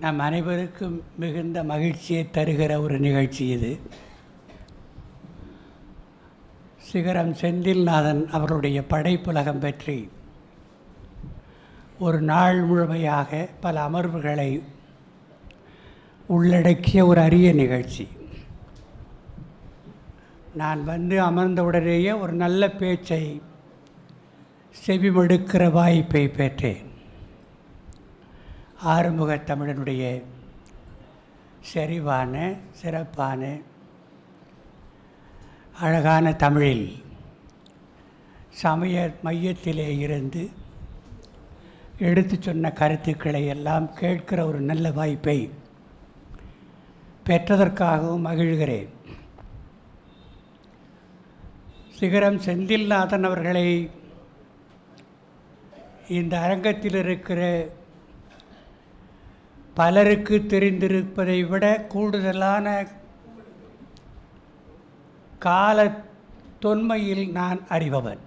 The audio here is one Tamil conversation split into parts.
நம் அனைவருக்கும் மிகுந்த மகிழ்ச்சியை தருகிற ஒரு நிகழ்ச்சி இது. சிகரம் செந்தில்நாதன் அவருடைய படைப்புலகம் பற்றி ஒரு நாள் முழுமையாக பல அமர்வுகளை உள்ளடக்கிய ஒரு அரிய நிகழ்ச்சி. நான் வந்து அமர்ந்தவுடனேயே ஒரு நல்ல பேச்சை செவிமடுக்கிற வாய்ப்பை பெற்றேன். ஆறுமுக தமிழனுடைய செறிவான சிறப்பான அழகான தமிழில் சமய மையத்திலே இருந்து எடுத்து சொன்ன கருத்துக்களை எல்லாம் கேட்கிற ஒரு நல்ல வாய்ப்பை பெற்றதற்காகவும் மகிழ்கிறேன். சிகரம் செந்தில்நாதன் அவர்களை இந்த அரங்கத்தில் இருக்கிற பலருக்கு தெரிந்திருப்பதை விட கூடுதலான கால தொன்மையில் நான் அறிபவன்.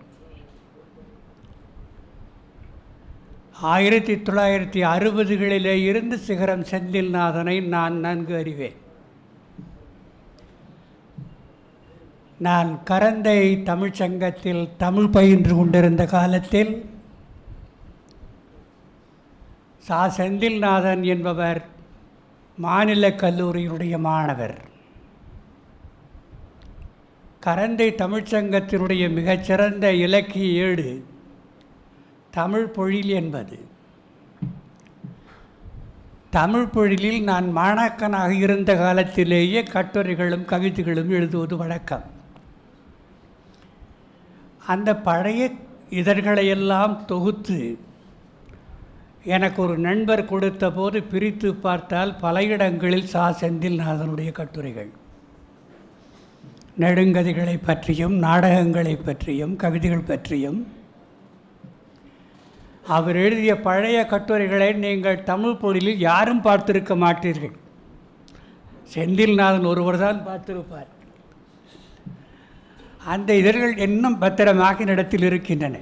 ஆயிரத்தி தொள்ளாயிரத்தி அறுபதுகளிலே இருந்து சிகரம் செந்தில்நாதனை நான் நன்கு அறிவேன். நான் கரந்தை தமிழ்ச்சங்கத்தில் தமிழ் பயின்று கொண்டிருந்த காலத்தில் சா செந்தில்நாதன் என்பவர் மாநில கல்லூரியினுடைய மாணவர். கரந்தை தமிழ்ச்சங்கத்தினுடைய மிகச்சிறந்த இலக்கிய ஏடு தமிழ் பொழில் என்பது. தமிழ் பொழிலில் நான் மாணாக்கனாக இருந்த காலத்திலேயே கட்டுரைகளும் கவிதைகளும் எழுதுவது வழக்கம். அந்த பழைய இதழ்களையெல்லாம் தொகுத்து எனக்கு ஒரு நண்பர் கொடுத்த போது பிரித்து பார்த்தால் பல இடங்களில் சா செந்தில்நாதனுடைய கட்டுரைகள். நெடுங்கதிகளை பற்றியும் நாடகங்களை பற்றியும் கவிதைகள் பற்றியும். அவர் எழுதிய பழைய கட்டுரைகளை நீங்கள் தமிழ் பொருளில் யாரும் பார்த்திருக்க மாட்டீர்கள். செந்தில்நாதன் ஒருவர் தான் பார்த்திருப்பார். அந்த இதழ்கள் இன்னும் பத்திரமாக இடத்தில் இருக்கின்றன.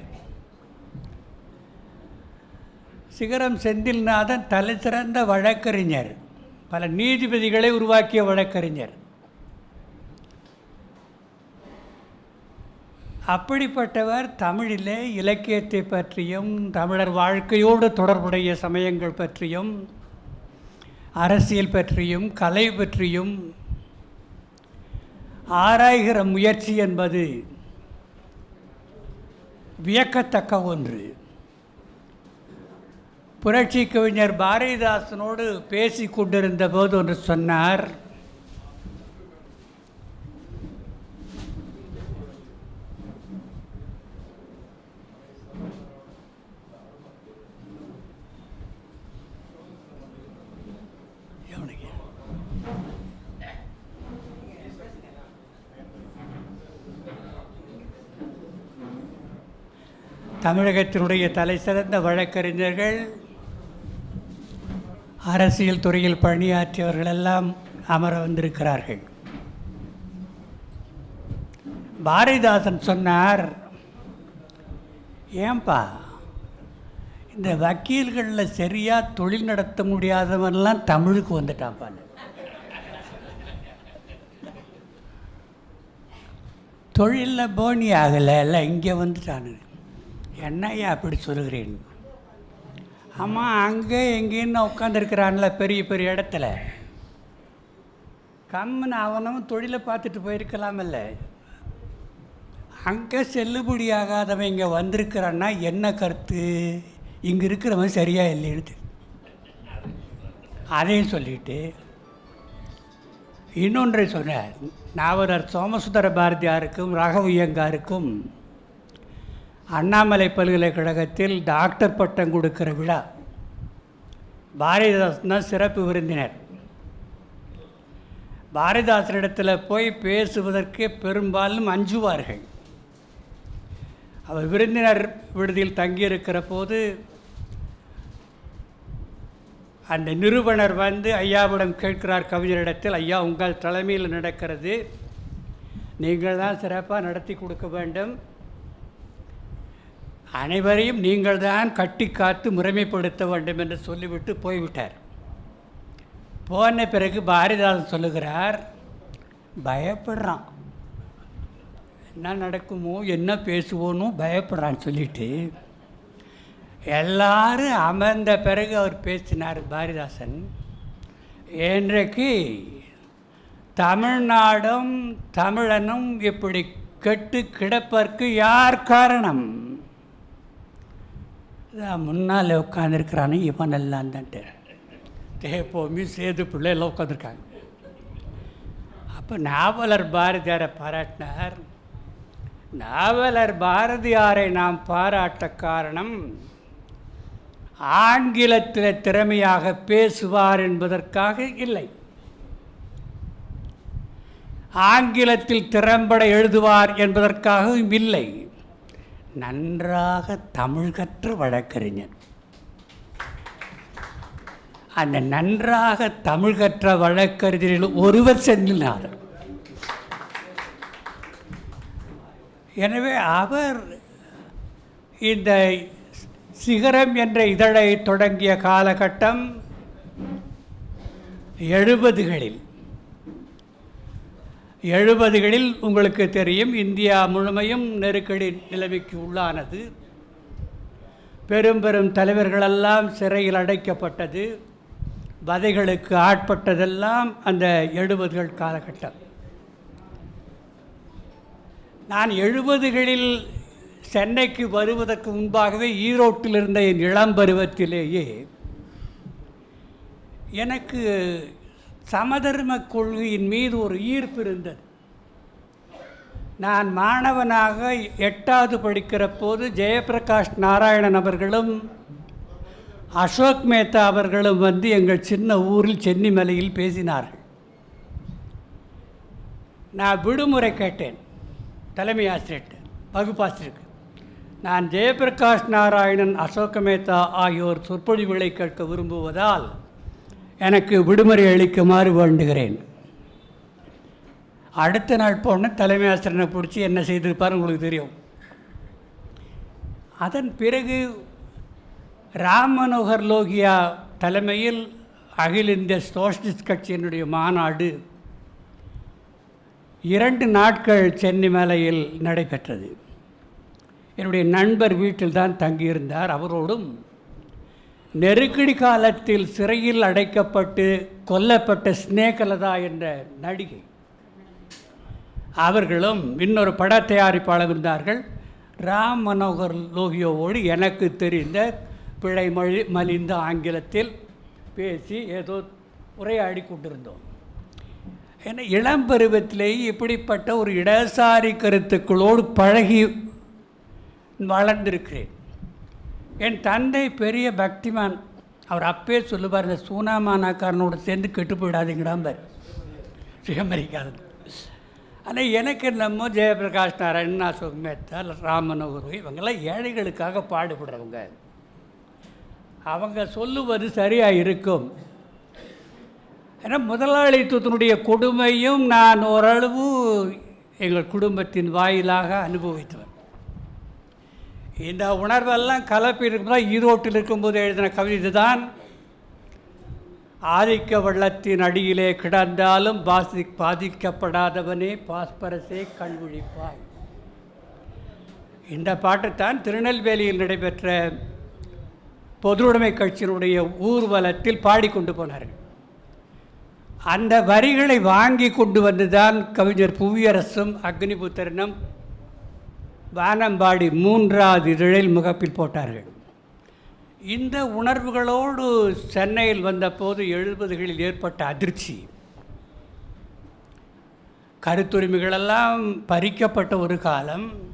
சிகரம் செந்தில்நாதன் தலை சிறந்த வழக்கறிஞர். பல நீதிபதிகளை உருவாக்கிய வழக்கறிஞர். அப்படிப்பட்டவர் தமிழிலே இலக்கியத்தை பற்றியும் தமிழர் வாழ்க்கையோடு தொடர்புடைய சமயங்கள் பற்றியும் அரசியல் பற்றியும் கலை பற்றியும் ஆராய்கிற முயற்சி என்பது வியக்கத்தக்க ஒன்று. புரட்சி கவிஞர் பாரதிதாசனோடு பேசி கொண்டிருந்த போது ஒன்று சொன்னார். தமிழகத்தினுடைய தலை சிறந்த வழக்கறிஞர்கள் அரசியல் துறையில் பணியாற்றியவர்கள் எல்லாம் அமர வந்திருக்கிறார்கள். பாரதிதாசன் சொன்னார் ஏன்பா இந்த வக்கீல்களில் சரியாக தொழில் நடத்த முடியாதவன்லாம் தமிழுக்கு வந்துட்டான்ப்பான்னு தொழிலில் போனி ஆகலை இல்லை இங்கே வந்துட்டானு என்னையா அப்படி சொல்லுகிறேன் ஆமாம் அங்கே எங்கேன்னு உட்காந்துருக்கிறான்ல பெரிய பெரிய இடத்துல. கம்முன்னு அவனும் தொழிலை பார்த்துட்டு போயிருக்கலாமில்ல. அங்கே செல்லுபடியாகாதவன் இங்கே வந்திருக்கிறான்னா என்ன கருத்து? இங்கே இருக்கிறவன் சரியாக இல்லைன்னு அதையும் சொல்லிட்டு இன்னொன்றை சொன்னார். நாவலர் சோமசுந்தர பாரதியாருக்கும் ராகவையங்காருக்கும் அண்ணாமலை பல்கலைக்கழகத்தில் டாக்டர் பட்டம் கொடுக்கிற விழா. பாரதிதாசன் தான் சிறப்பு விருந்தினர். பாரதிதாசனிடத்தில் போய் பேசுவதற்கு பெரும்பாலும் அஞ்சுவார்கள். அவர் விருந்தினர் விடுதியில் தங்கியிருக்கிற போது அந்த நிறுவனர் வந்து ஐயாவிடம் கேட்கிறார் கவிஞரிடத்தில் ஐயா உங்கள் தலைமையில் நடக்கிறது. நீங்கள் தான் சிறப்பாக நடத்தி கொடுக்க வேண்டும். அனைவரையும் நீங்கள் தான் கட்டி காத்து முறைமைப்படுத்த வேண்டும் என்று சொல்லிவிட்டு போய்விட்டார். போன பிறகு பாரதிதாசன் சொல்லுகிறார் பயப்படுறான். என்ன நடக்குமோ என்ன பேசுவோன்னு பயப்படுறான்னு சொல்லிட்டு எல்லாரும் அமர்ந்த பிறகு அவர் பேசினார் பாரதிதாசன். இன்றைக்கு தமிழ்நாடும் தமிழனும் இப்படி கெட்டு கிடப்பதற்கு யார் காரணம்? இதான் முன்னால் உட்காந்துருக்கிறானே இவன் எல்லாம் தான்ட்டு. தேப்போமி சேது பிள்ளையெல்லாம் உட்காந்துருக்காங்க அப்போ நாவலர் பாரதியாரை பாராட்டினார். நாவலர் பாரதியாரை நாம் பாராட்ட காரணம் ஆங்கிலத்தில் திறமையாக பேசுவார் என்பதற்காக இல்லை. ஆங்கிலத்தில் திறம்பட எழுதுவார் என்பதற்காகவும் இல்லை. நன்றாக தமிழ் கற்று வழக்கறிஞர் அந்த நன்றாக தமிழ் கற்ற வழக்கறிஞரில் ஒருவர் சென்றினார் எனவே அவர் இந்த சிகரம் என்ற இதழை தொடங்கிய காலகட்டம் எழுபதுகளில். எழுபதுகளில் உங்களுக்கு தெரியும் இந்தியா முழுமையும் நெருக்கடி நிலைமைக்கு உள்ளானது. பெரும் பெரும் தலைவர்களெல்லாம் சிறையில் அடைக்கப்பட்டது. வதைகளுக்கு ஆட்பட்டதெல்லாம் அந்த எழுபதுகள் காலகட்டம். நான் எழுபதுகளில் சென்னைக்கு வருவதற்கு முன்பாகவே ஈரோட்டில் இருந்த என் இளம் பருவத்திலேயே எனக்கு சமதர்ம கொள்கையின் மீது ஒரு ஈர்ப்பு இருந்தது. நான் மாணவனாக எட்டாவது படிக்கிற போது ஜெயபிரகாஷ் நாராயணன் அவர்களும் அசோக் மேத்தா அவர்களும் வந்து எங்கள் சின்ன ஊரில் சென்னிமலையில் பேசினார்கள். நான் விடுமுறை கேட்டேன் தலைமை ஆசிரியர்கிட்ட வகுப்பாசிரியருக்கு. நான் ஜெயபிரகாஷ் நாராயணன் அசோக மேத்தா ஆகியோர் சொற்பொழிவுகளை கேட்க விரும்புவதால் எனக்கு விடுமுறை அளிக்குமாறு வேண்டுகிறேன். அடுத்த நாள் போன தலைமை ஆசிரியனை பிடிச்சி என்ன செய்திருப்பார் உங்களுக்கு தெரியும். அதன் பிறகு ராமனோகர் லோகியா தலைமையில் அகில இந்திய சோஷலிஸ்ட் கட்சியினுடைய மாநாடு இரண்டு நாட்கள் சென்னை மலையில் நடைபெற்றது. என்னுடைய நண்பர் வீட்டில் தான் தங்கியிருந்தார். அவரோடும் நெருக்கடி காலத்தில் சிறையில் அடைக்கப்பட்டு கொல்லப்பட்ட ஸ்னேகலதா என்ற நடிகை. அவர்களும் இன்னொரு பட தயாரிப்பாளர் இருந்தார்கள். ராம் மனோகர் லோகியோவோடு எனக்கு தெரிந்த பிழை மொழி மலிந்த ஆங்கிலத்தில் பேசி ஏதோ உரையாடி கொண்டிருந்தோம். ஏன்னா இளம் பருவத்திலேயே இப்படிப்பட்ட ஒரு இடசாரி கருத்துக்களோடு பழகி வளர்ந்திருக்கிறேன். என் தந்தை பெரிய பக்திமான். அவர் அப்பே சொல்லுவார் இந்த சூனாமானாக்காரனோடு சேர்ந்து கெட்டு போயிடாதீங்கடாம்பார் சுயமரிக்காதது ஆனால் எனக்கு நம்ம ஜெயபிரகாஷ் நாராயணன் அசோக் மேத்தா ராமனோகர் இவங்கெல்லாம் ஏழைகளுக்காக பாடுபடுறவங்க. அவங்க சொல்லுவது சரியாக இருக்கும். ஏன்னா முதலாளித்துவத்தினுடைய கொடுமையும் நான் ஓரளவு எங்கள் குடும்பத்தின் வாயிலாக அனுபவித்தவன். இந்த உணர்வெல்லாம் கலப்பி இருக்கும்போது ஈரோட்டில் இருக்கும்போது எழுதின கவிதை தான் ஆதிக்க வெள்ளத்தின் அடியிலே கிடந்தாலும் பாசி பாதிக்கப்படாதவனே பாஸ்பரஸே கண் விழிப்பாய் இந்த பாட்டுத்தான் திருநெல்வேலியில் நடைபெற்ற பொதுவுடைமை கட்சியினுடைய ஊர்வலத்தில் பாடிக்கொண்டு போனார்கள். அந்த வரிகளை வாங்கி கொண்டு வந்துதான் கவிஞர் புவியரசும் அக்னிபுத்திரனும் வானம்பாடி மூன்றாவது இதழில் முகப்பில் போட்டார்கள். இந்த உணர்வுகளோடு சென்னையில் வந்தபோது எழுபதுகளில் ஏற்பட்ட அதிர்ச்சி. கருத்துரிமைகளெல்லாம் பறிக்கப்பட்ட ஒரு காலம்.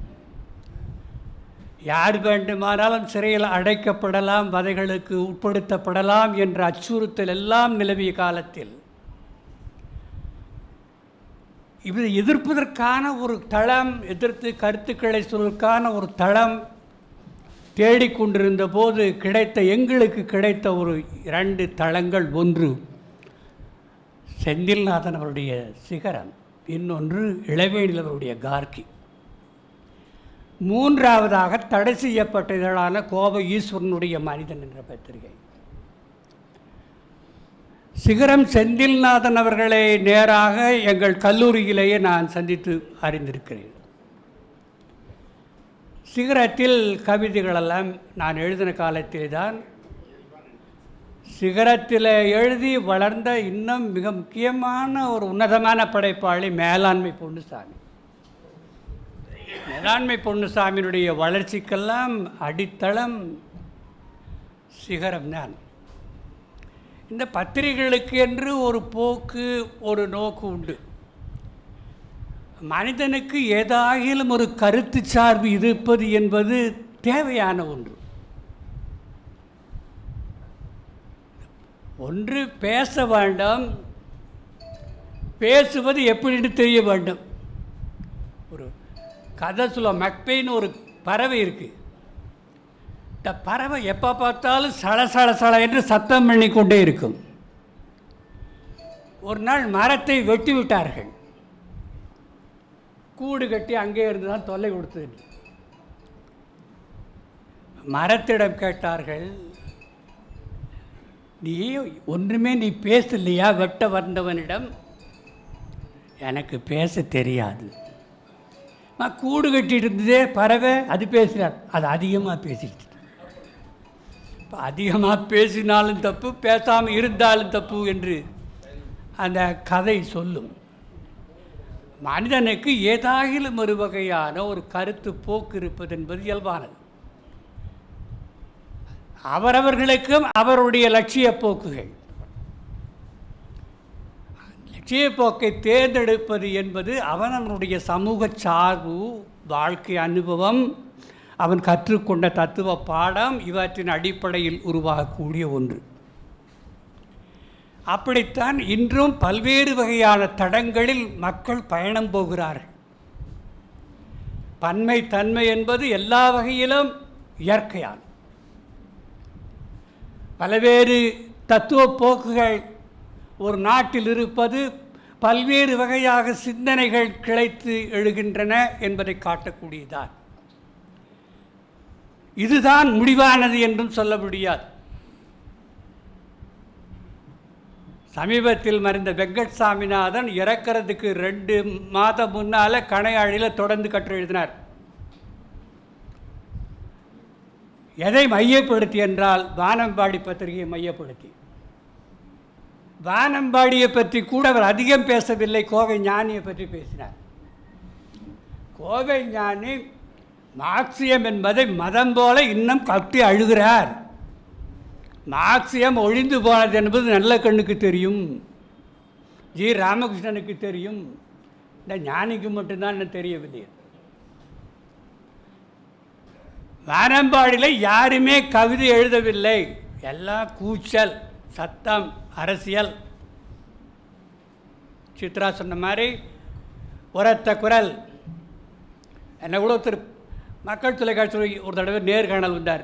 யார் வேண்டுமானாலும் சிறையில் அடைக்கப்படலாம் வதைகளுக்கு உட்படுத்தப்படலாம் என்ற அச்சுறுத்தல் எல்லாம் நிலவிய காலத்தில் இதை எதிர்ப்பதற்கான ஒரு தளம் எதிர்த்து கருத்துக்களை சொல்வதற்கான ஒரு தளம் தேடிக்கொண்டிருந்த போது கிடைத்த எங்களுக்கு கிடைத்த ஒரு இரண்டு தளங்கள். ஒன்று செந்தில்நாதன் அவருடைய சிகரம் இன்னொன்று இளவேணில் அவருடைய கார்கி. மூன்றாவதாக தடை செய்யப்பட்ட இதழான கோப ஈஸ்வரனுடைய மனிதன் என்ற பத்திரிகை. சிகரம் செந்தில்நாதன் அவர்களை நேராக எங்கள் கல்லூரியிலேயே நான் சந்தித்து அறிந்திருக்கிறேன். சிகரத்தில் கவிதைகளெல்லாம் நான் எழுதின காலத்திலே தான் சிகரத்தில் எழுதி வளர்ந்த இன்னும் மிக முக்கியமான ஒரு உன்னதமான படைப்பாளி மேலாண்மை பொன்னுசாமி. மேலாண்மை பொன்னுசாமியினுடைய வளர்ச்சிக்கெல்லாம் அடித்தளம் சிகரம் தான். இந்த பத்திரிகைகளுக்கு என்று ஒரு போக்கு ஒரு நோக்கு உண்டு. மனிதனுக்கு ஏதாகிலும் ஒரு கருத்து சார்பு இருப்பது என்பது தேவையான ஒன்று. ஒன்று பேச வேண்டாம். பேசுவது எப்படின்னு தெரிய வேண்டும். ஒரு கதை சொல்ல மக்பைன்னு ஒரு பறவை இருக்குது இந்த பறவை எப்போ பார்த்தாலும் சள சள சள என்று சத்தம் பண்ணி கொண்டே இருக்கும். ஒரு நாள் மரத்தை வெட்டி விட்டார்கள். கூடு கட்டி அங்கே இருந்து தான் தொல்லை கொடுத்தது. மரத்திடம் கேட்டார்கள் நீ ஒன்றுமே நீ பேசலையா? வெட்ட வந்தவனிடம்? எனக்கு பேச தெரியாது. நான் கூடு கட்டிட்டு இருந்ததே பறவை. அது பேசுகிறார் அது அதிகமாக பேசிடுச்சு இப்போ அதிகமாக பேசினாலும் தப்பு பேசாமல் இருந்தாலும் தப்பு என்று அந்த கதை சொல்லும். மனிதனுக்கு ஏதாகிலும் ஒரு வகையான ஒரு கருத்து போக்கு இருப்பது என்பது இயல்பானது. அவரவர்களுக்கும் அவருடைய லட்சிய போக்குகள். லட்சிய போக்கை தேர்ந்தெடுப்பது என்பது அவனவனுடைய சமூக சார்பு வாழ்க்கை அனுபவம் அவன் கற்றுக்கொண்ட தத்துவ பாடம் இவற்றின் அடிப்படையில் உருவாகக்கூடிய ஒன்று. அப்படித்தான் இன்றும் பல்வேறு வகையான தடங்களில் மக்கள் பயணம் போகிறார்கள். பன்மை தன்மை என்பது எல்லா வகையிலும் இயற்கையான பல்வேறு தத்துவ போக்குகள் ஒரு நாட்டில் இருப்பது பல்வேறு வகையாக சிந்தனைகள் கிளைத்து எழுகின்றன என்பதை காட்டக்கூடியதான் இதுதான் முடிவானது என்றும் சொல்ல முடியாது. சமீபத்தில் மறைந்த வெங்கட் சாமிநாதன் இறக்கிறதுக்கு ரெண்டு மாதம் முன்னால் கணையாழியில் தொடர்ந்து கற்று எழுதினார். எதை மையப்படுத்தி என்றால் வானம்பாடி பத்திரிகையை மையப்படுத்தி. வானம்பாடியை பற்றி கூட அவர் அதிகம் பேசவில்லை கோவை ஞானியை பற்றி பேசினார். கோவை ஞானி மார்க்சியம் என்பதை மதம் போல இன்னும் கட்டி அழுகிறார். மார்க்சியம் ஒழிந்து போனது என்பது நல்ல கண்ணுக்கு தெரியும். ஜி. ராமகிருஷ்ணனுக்கு தெரியும். இந்த ஞானிக்கு மட்டும்தான் எனக்கு தெரியவில்லை. வானம்பாடியில் யாருமே கவிதை எழுதவில்லை. எல்லாம் கூச்சல் சத்தம் அரசியல். சித்ரா சொன்ன மாதிரி உரத்த குரல். என்னை கூட ஒருத்தர் மக்கள் தொலைக்காட்சியில் ஒரு தடவை நேர்காணல் வந்தார்.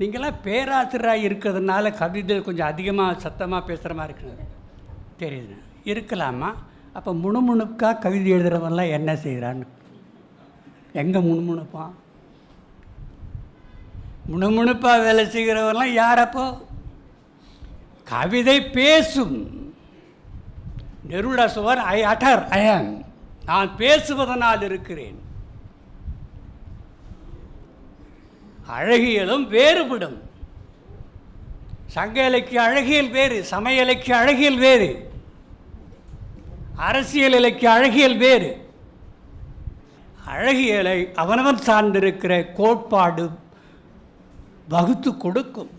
நீங்களாம் பேராசிரியராக இருக்கிறதுனால கவிதை கொஞ்சம் அதிகமாக சத்தமாக பேசுகிற மாதிரி இருக்குது. தெரியுது இருக்கலாமா? அப்போ முணுமுணுக்காக கவிதை எழுதுகிறவன்லாம் என்ன செய்கிறான்னு எங்கே முணுமுணுப்பான்? முணுமுணுப்பாக வேலை செய்கிறவரெல்லாம் யாரப்போ கவிதை பேசும். நெருடா சுவர் ஐ அட்டர் ஐயன் நான் பேசுவதனால் இருக்கிறேன். அழகியலும் வேறுபடும். சங்க இலக்கிய அழகியல் வேறு சமய இலக்கிய அழகியல் வேறு. அரசியல் இலக்கிய அழகியல் வேறு. அழகியலை அவனவன் சார்ந்திருக்கிற கோட்பாடு வகுத்து கொடுக்கும்.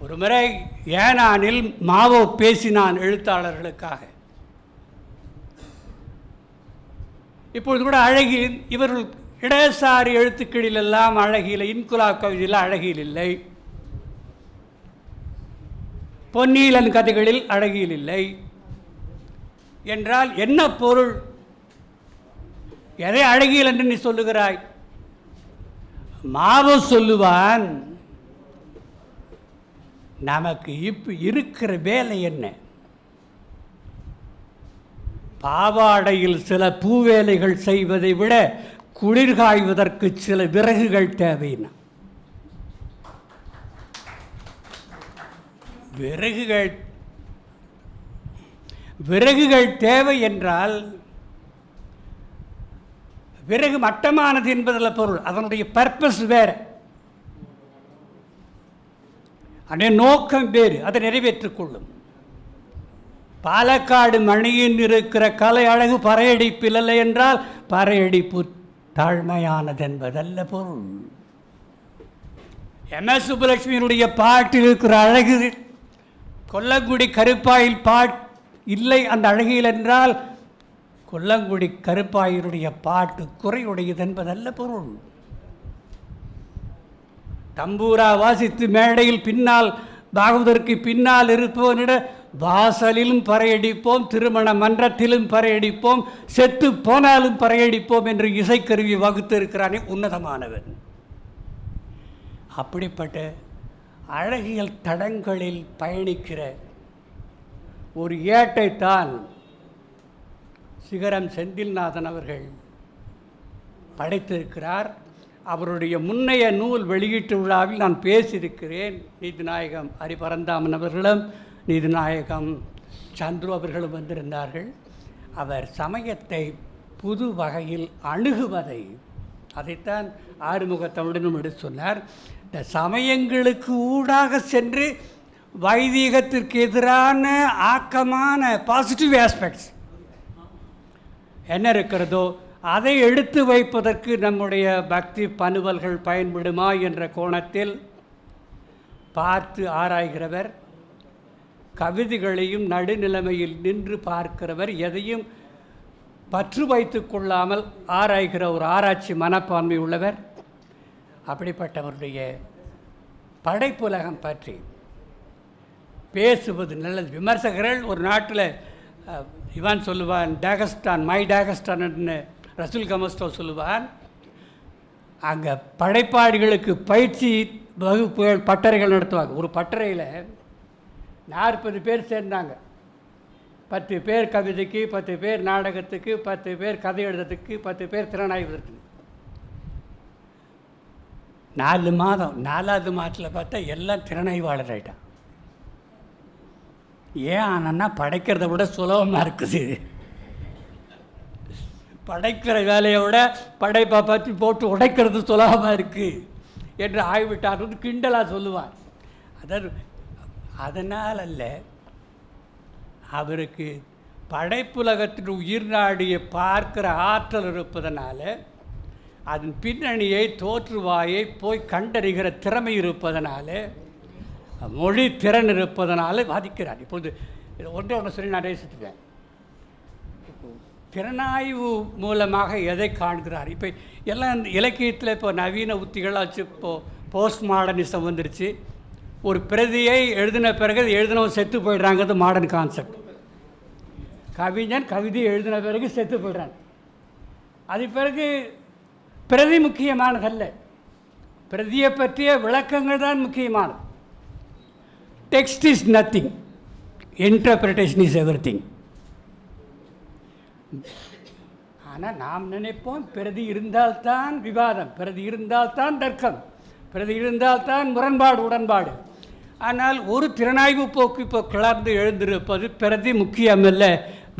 ஒரு முறை ஏனானில் மாவோ பேசினான் எழுத்தாளர்களுக்காக. இப்பொழுது கூட அழகில் இவர்கள் இடதுசாரி எழுத்துக்களில் எல்லாம் அழகியில் இன்குலா கவிதையில் அழகியில் இல்லை பொன்னீலன் கதைகளில் அழகியில் இல்லை என்றால் என்ன பொருள்? எதை அழகியல் என்று நீ சொல்லுகிறாய்? மாவு சொல்லுவான் நமக்கு இப்போ இருக்கிற வேலை என்ன? பாவாடையில் சில பூவேலைகள் செய்வதை விட குளிர் காய்வதற்கு சில விறகுகள் தேவைன்னா விறகுகள் விறகுகள் தேவை என்றால் விறகு மட்டமானது என்பதில் பொருள். அதனுடைய பர்பஸ் வேறு. அதே நோக்கம் வேறு. அதை நிறைவேற்றிக் கொள்ளும். பாலக்காடு மணியின் இருக்கிற கலை அழகு பறையடிப்பில் இல்லை என்றால் பறையடிப்பு தாழ்மையானது என்பதல்ல பொருள். எம். எஸ். சுப்புலட்சுமியினுடைய பாட்டில் இருக்கிற அழகு கொல்லங்குடி கருப்பாயில் பாட் இல்லை அந்த அழகியில் என்றால் கொல்லங்குடி கருப்பாயினுடைய பாட்டு குறையுடையது என்பதல்ல பொருள். தம்பூரா வாசித்து மேடையில் பின்னால் பாகவதற்கு பின்னால் இருப்பவனிட வாசலிலும் பறையடிப்போம் திருமண மன்றத்திலும் பறையடிப்போம் செத்து போனாலும் பறையடிப்போம் என்று இசைக்கருவி வகுத்து இருக்கிறானே உன்னதமானவன். அப்படிப்பட்ட அழகியல் தடங்களில் பயணிக்கிற ஒரு ஏட்டைத்தான் சிகரம் செந்தில்நாதன் அவர்கள் படைத்திருக்கிறார். அவருடைய முன்னைய நூல் வெளியீட்டு விழாவில் நான் பேசியிருக்கிறேன். நீதிநாயகம் ஹரிபரந்தாமன் அவர்களும் நீதிநாயகம் சந்துரு அவர்களும் வந்திருந்தார்கள். அவர் சமயத்தை புது வகையில் அணுகுவதை அதைத்தான் ஆறுமுக தமிழனும் எடுத்து சொன்னார். இந்த சமயங்களுக்கு ஊடாக சென்று வைதீகத்திற்கு எதிரான ஆக்கமான பாசிட்டிவ் ஆஸ்பெக்ட்ஸ் என்ன இருக்கிறதோ அதை எடுத்து வைப்பதற்கு நம்முடைய பக்தி பணுவல்கள் பயன்படுமா என்ற கோணத்தில் பார்த்து ஆராய்கிறவர் கவிதைகளையும் நடுநிலைமையில் நின்று பார்க்கிறவர் எதையும் பற்று வைத்து கொள்ளாமல் ஆராய்கிற ஒரு ஆராய்ச்சி மனப்பான்மை உள்ளவர். அப்படிப்பட்டவருடைய படைப்புலகம் பற்றி பேசுவது நல்லது. விமர்சகர்கள் ஒரு நாட்டில் இவான் சொல்லுவான் டேகஸ்டான் மை டேகஸ்டான்னு ரசூல் கமஸ்டோ சொல்லுவான். அங்கே படைப்பாளிகளுக்கு பயிற்சி வகுப்புகள் பட்டறைகள் நடத்துவாங்க. ஒரு பட்டறையில் நாற்பது பேர் சேர்ந்தாங்க. பத்து பேர் கவிதைக்கு பத்து பேர் நாடகத்துக்கு பத்து பேர் கதை எழுதுறதுக்கு பத்து பேர் திறனாய்வதற்கு நாலு மாதம் நாலாவது மாதத்தில் பார்த்தா எல்லாம் திறனாய்வாளர் ஆகிட்டான் ஏன் ஆனன்னா படைக்கிறத விட சுலபமாக இருக்குது. படைக்கிற வேலையை விட படைப்பை பற்றி போட்டு உடைக்கிறது சுலபமாக இருக்குது என்று ஆய்விட்டார். வந்து கிண்டலாக சொல்லுவார். அதாவது அதனால் அல்ல அவருக்கு படைப்புலகத்தின் உயிர் நாடியை பார்க்கிற ஆற்றல் இருப்பதனால அதன் பின்னணியை தோற்றுவாயை போய் கண்டறிகிற திறமை இருப்பதனால மொழி திறன் இருப்பதனால பாதிக்கிறார் இப்பொழுது ஒன்றே ஒன்று சொல்லி நான் நேசித்துவேன் திறனாய்வு மூலமாக எதை காண்கிறார்? இப்போ எல்லாம் இந்த இலக்கியத்தில் இப்போ நவீன உத்திகளாச்சு இப்போது போஸ்ட் மாடர்னிசம் வந்துருச்சு. ஒரு பிரதியை எழுதின பிறகு அது எழுதினவன் செத்து போயிடுறாங்கிறது மாடர்ன் கான்செப்ட் கவிஞன் கவிதை எழுதின பிறகு செத்து போயிடுறான். அது பிறகு பிரதி முக்கியமானதல்ல. பிரதியை பற்றிய விளக்கங்கள் தான் முக்கியமானது. Text is nothing interpretation is everything ஆனால் நாம் நினைப்போம் பிரதி இருந்தால்தான் விவாதம் பிரதி இருந்தால்தான் தர்க்கம். பிரதி இருந்தால்தான் முரண்பாடு உடன்பாடு. ஆனால் ஒரு திறனாய்வு போக்கு இப்போ கிளர்ந்து எழுந்திருப்பது பிரதி முக்கியமல்ல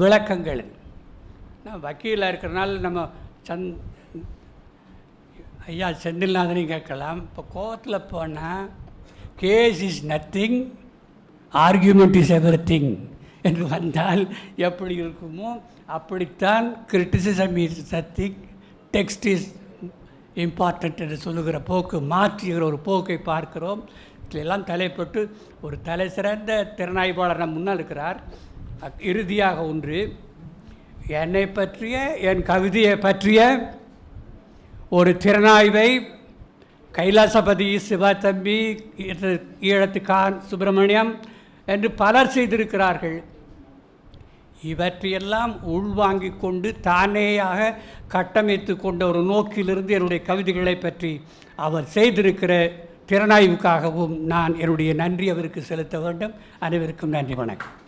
விளக்கங்கள். நான் வக்கீலாக இருக்கிறனால நம்ம சந் ஐயா செந்தில்நாதனையும் கேட்கலாம். இப்போ கோவத்தில் போனால் case is nothing argument is everything என்று வந்தால் எப்படி இருக்குமோ அப்படித்தான் criticism is nothing text is important என்று சொல்லுகிற போக்கு மாற்றுகிற ஒரு போக்கை பார்க்கிறோம். இதிலெல்லாம் தலைப்பட்டு ஒரு தலை சிறந்த திறனாய்வாளர் நம் முன்னால் இருக்கிறார். அக்- இறுதியாக ஒன்று என்னை பற்றிய என் கவிதையை பற்றிய ஒரு திறனாய்வை கைலாசபதி சிவத்தம்பி ஈழத்து கான் சுப்பிரமணியம் என்று பலர் செய்திருக்கிறார்கள். இவற்றையெல்லாம் உள்வாங்கிக் கொண்டு தானேயாக கட்டமைத்து கொண்ட ஒரு நோக்கிலிருந்து என்னுடைய கவிதைகளை பற்றி அவர் செய்திருக்கிற திறனாய்வுக்காகவும் நான் என்னுடைய நன்றி அவருக்கு செலுத்த வேண்டும். அனைவருக்கும் நன்றி வணக்கம்.